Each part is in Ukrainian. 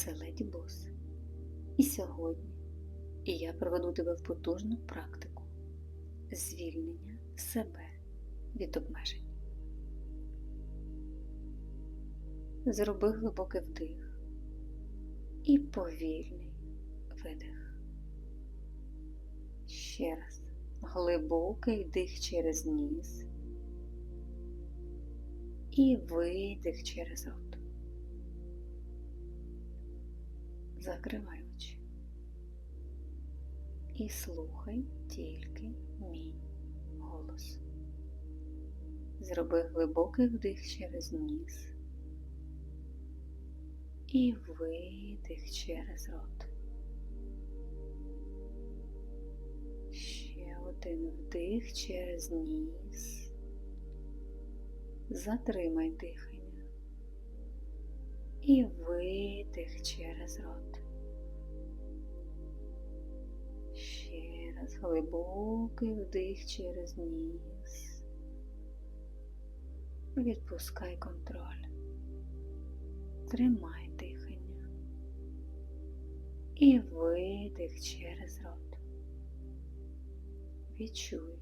це Леді Бос. І сьогодні і я проведу тебе в потужну практику звільнення себе від обмежень. Зроби глибокий вдих і повільний видих. Ще раз глибокий вдих через ніс і видих через рот. Закривай очі і слухай тільки мій голос. Зроби глибокий вдих через ніс і видих через рот. Ще один вдих через ніс. Затримай дихання і видих через рот. Ще раз глибокий вдих через ніс. Відпускай контроль. Тримай дихання і видих через рот. Відчуй,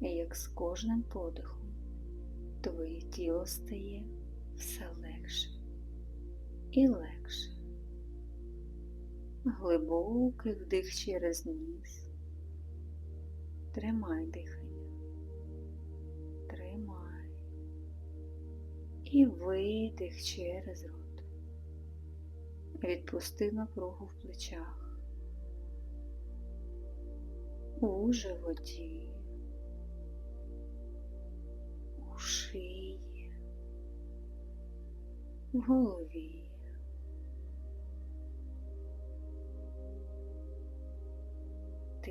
як з кожним подихом твоє тіло стає все легше і легше. Глибокий вдих через ніс. Тримай дихання. Тримай. І видих через рот. Відпусти напругу в плечах. У животі. У шиї. В голові.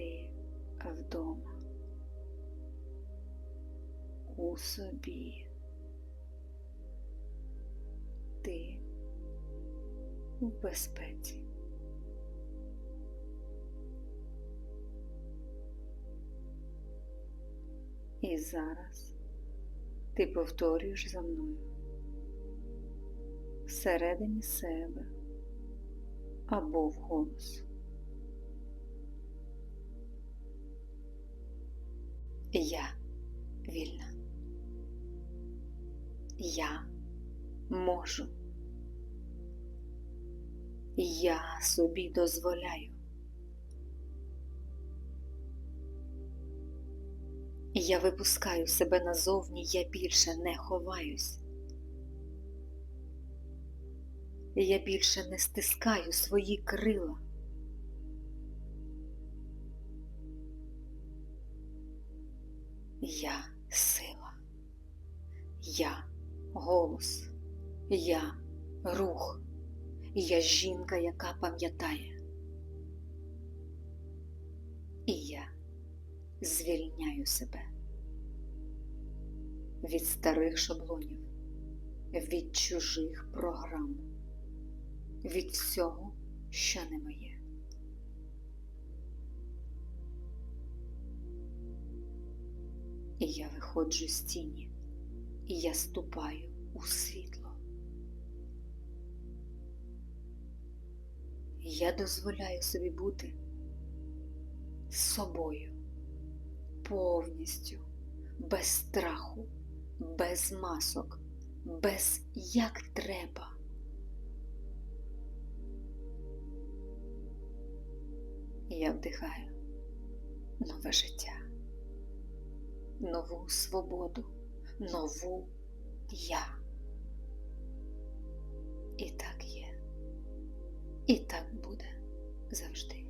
Ти вдома. У собі. Ти в безпеці. І зараз ти повторюєш за мною всередині себе або вголос. Я вільна. Я можу. Я собі дозволяю. Я випускаю себе назовні, я більше не ховаюсь. Я більше не стискаю свої крила. Я сила, я голос, я рух, я жінка, яка пам'ятає. І я звільняю себе від старих шаблонів, від чужих програм, від всього, що не моє. І я виходжу з тіні, і я ступаю у світло. Я дозволяю собі бути собою повністю, без страху, без масок, без як треба. Я вдихаю нове життя нову свободу, нову я. І так є, і так буде завжди.